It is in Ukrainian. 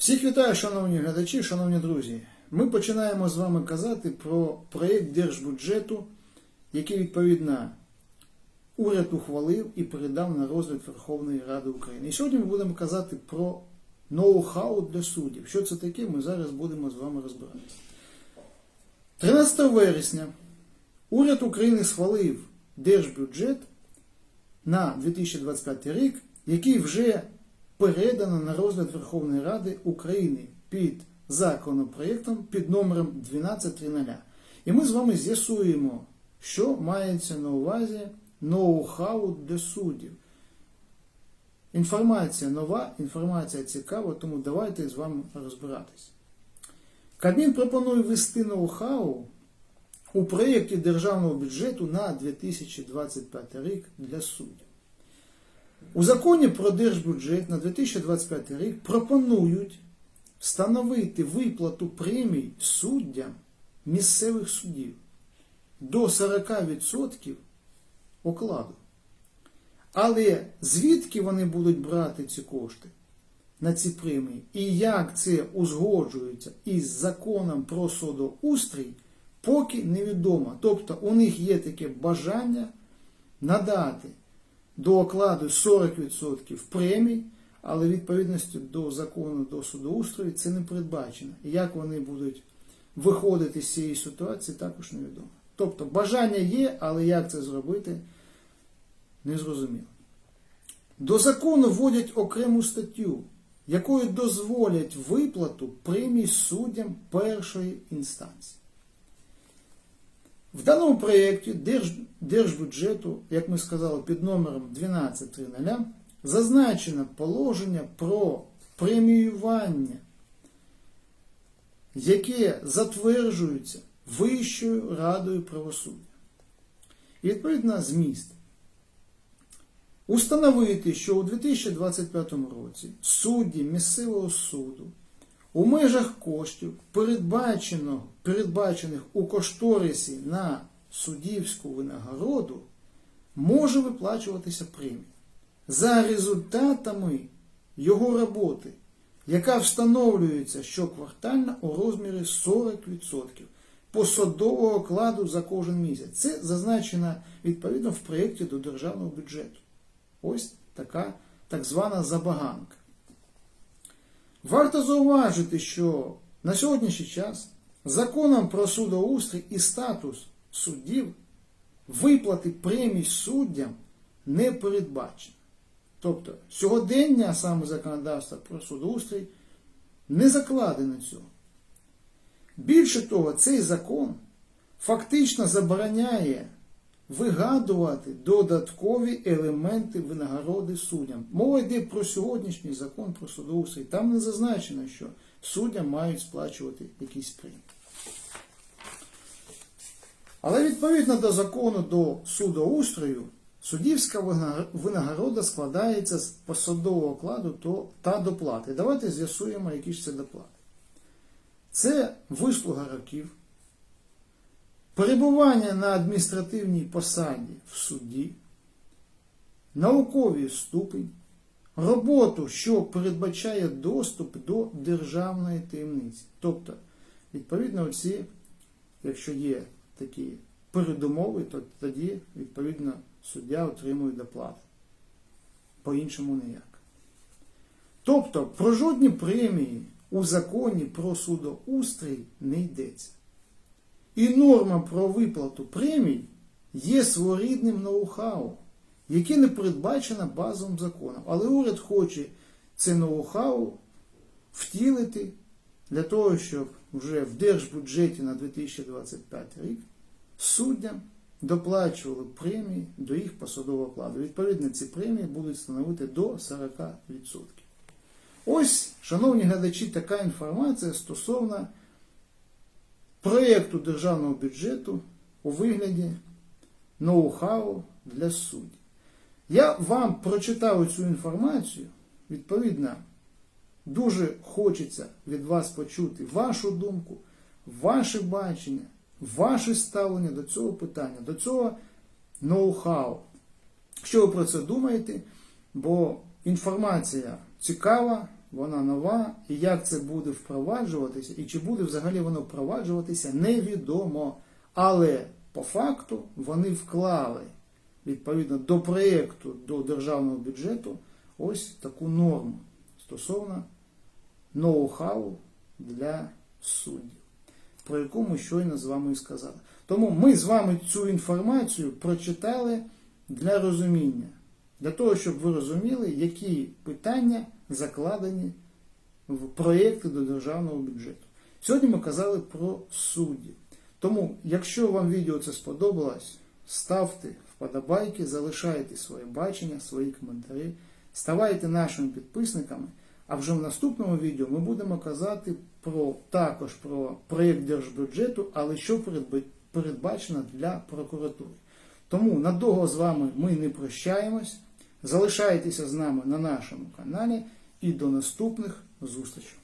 Всіх вітаю, шановні глядачі, шановні друзі. Ми починаємо з вами казати про проєкт держбюджету, який відповідно уряд ухвалив і передав на розгляд Верховної Ради України. І сьогодні ми будемо казати про ноу-хау для суддів. Що це таке, ми зараз будемо з вами розбиратися. 13 вересня уряд України схвалив держбюджет на 2025 рік, який вже передано на розгляд Верховної Ради України під законопроєктом під номером 1230. І ми з вами з'ясуємо, що мається на увазі ноу-хау для суддів. Інформація нова, інформація цікава, тому давайте з вами розбиратись. Кабмін пропонує ввести ноу-хау у проєкті державного бюджету на 2025 рік для суддів. У законі про держбюджет на 2025 рік пропонують встановити виплату премій суддям місцевих судів до 40% окладу. Але звідки вони будуть брати ці кошти на ці премії і як це узгоджується із законом про судоустрій, поки невідомо. Тобто у них є таке бажання надати до окладу 40% премій, але відповідності до закону до судоустрою це не передбачено. Як вони будуть виходити з цієї ситуації, також невідомо. Тобто бажання є, але як це зробити, не зрозуміло. До закону вводять окрему статтю, якою дозволять виплату премій суддям першої інстанції. В даному проєкті держ, держбюджету, як ми сказали, під номером 1230 зазначено положення про преміювання, яке затверджується Вищою радою правосуддя. І відповідно зміст. Установити, що у 2025 році судді місцевого суду у межах коштів, передбачено, передбачених у кошторисі на суддівську винагороду, може виплачуватися премія за результатами його роботи, яка встановлюється щоквартально у розмірі 40% посадового окладу за кожен місяць. Це зазначено відповідно в проєкті до державного бюджету. Ось така так звана забаганка. Варто зауважити, що на сьогоднішній час законом про судоустрій і статус суддів виплати премій суддям не передбачено. Тобто сьогодення, саме законодавство про судоустрій, не закладено цього. Більше того, цей закон фактично забороняє вигадувати додаткові елементи винагороди суддям. Мова йде про сьогоднішній закон про судоустрій. Там не зазначено, що суддям мають сплачувати якісь премії. Але відповідно до закону до судоустрою, суддівська винагорода складається з посадового окладу та доплати. Давайте з'ясуємо, які ж це доплати. Це вислуга років, перебування на адміністративній посаді в суді, науковий ступень, роботу, що передбачає доступ до державної таємниці. Тобто, відповідно, оці, якщо є такі передумови, то тоді, відповідно, суддя отримує доплату. По-іншому ніяк. Тобто, про жодні премії у законі про судоустрій не йдеться. І норма про виплату премій є своєрідним ноу-хау, яке не передбачено базовим законом. Але уряд хоче це ноу-хау втілити для того, щоб вже в держбюджеті на 2025 рік суддям доплачували премії до їх посадового окладу. Відповідно, ці премії будуть становити до 40%. Ось, шановні глядачі, така інформація стосовно проєкту державного бюджету у вигляді ноу-хау для суддів. Я вам прочитав цю інформацію, відповідно, дуже хочеться від вас почути вашу думку, ваше бачення, ваше ставлення до цього питання, до цього ноу-хау. Що ви про це думаєте? Бо інформація цікава, вона нова, і як це буде впроваджуватися, і чи буде взагалі воно впроваджуватися, невідомо. Але по факту вони вклали відповідно до проєкту до державного бюджету ось таку норму стосовно ноу-хау для суддів, про яку ми щойно з вами і сказали. Тому ми з вами цю інформацію прочитали для розуміння, для того, щоб ви розуміли, які питання закладені в проєкти до державного бюджету. Сьогодні ми казали про суддів. Тому, якщо вам відео це сподобалось, ставте вподобайки, залишайте своє бачення, свої коментарі, ставайте нашими підписниками. А вже в наступному відео ми будемо казати про також про проєкт держбюджету, але що передбачено для прокуратури. Тому надовго з вами ми не прощаємось. Залишайтеся з нами на нашому каналі і до наступних зустрічей.